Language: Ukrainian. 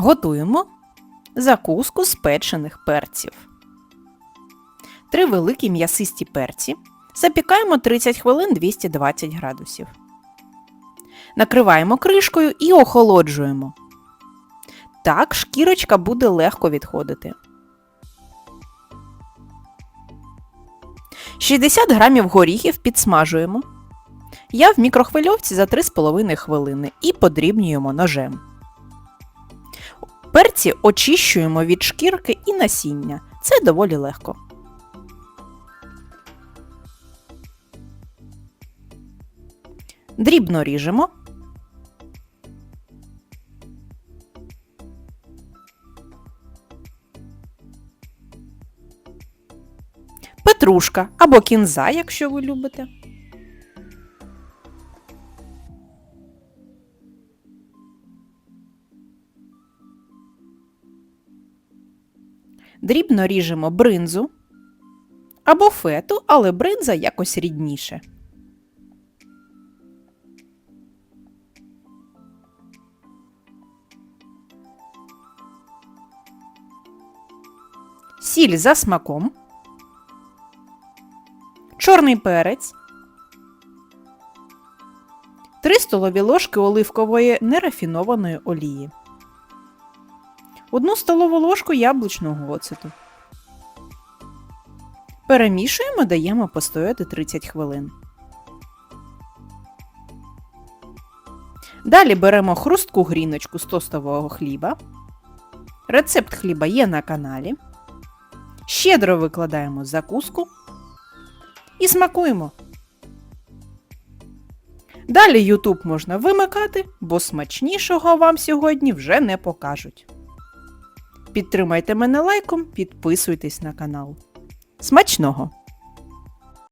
Готуємо закуску з печених перців. Три великі м'ясисті перці. Запікаємо 30 хвилин 220 градусів. Накриваємо кришкою і охолоджуємо. Так шкірочка буде легко відходити. 60 грамів горіхів підсмажуємо. Я в мікрохвильовці за 3,5 хвилини і подрібнюємо ножем. Перці очищуємо від шкірки і насіння. Це доволі легко. Дрібно ріжемо. Петрушка або кінза, якщо ви любите. Дрібно ріжемо бринзу або фету, але бринза якось рідніше. Сіль за смаком. Чорний перець. 3 столові ложки оливкової нерафінованої олії. 1 столову ложку яблучного оцету. Перемішуємо, даємо постояти 30 хвилин. Далі беремо хрустку гріночку з тостового хліба. Рецепт хліба є на каналі. Щедро викладаємо закуску і смакуємо. Далі YouTube можна вимикати, бо смачнішого вам сьогодні вже не покажуть. Підтримайте мене лайком, підписуйтесь на канал. Смачного!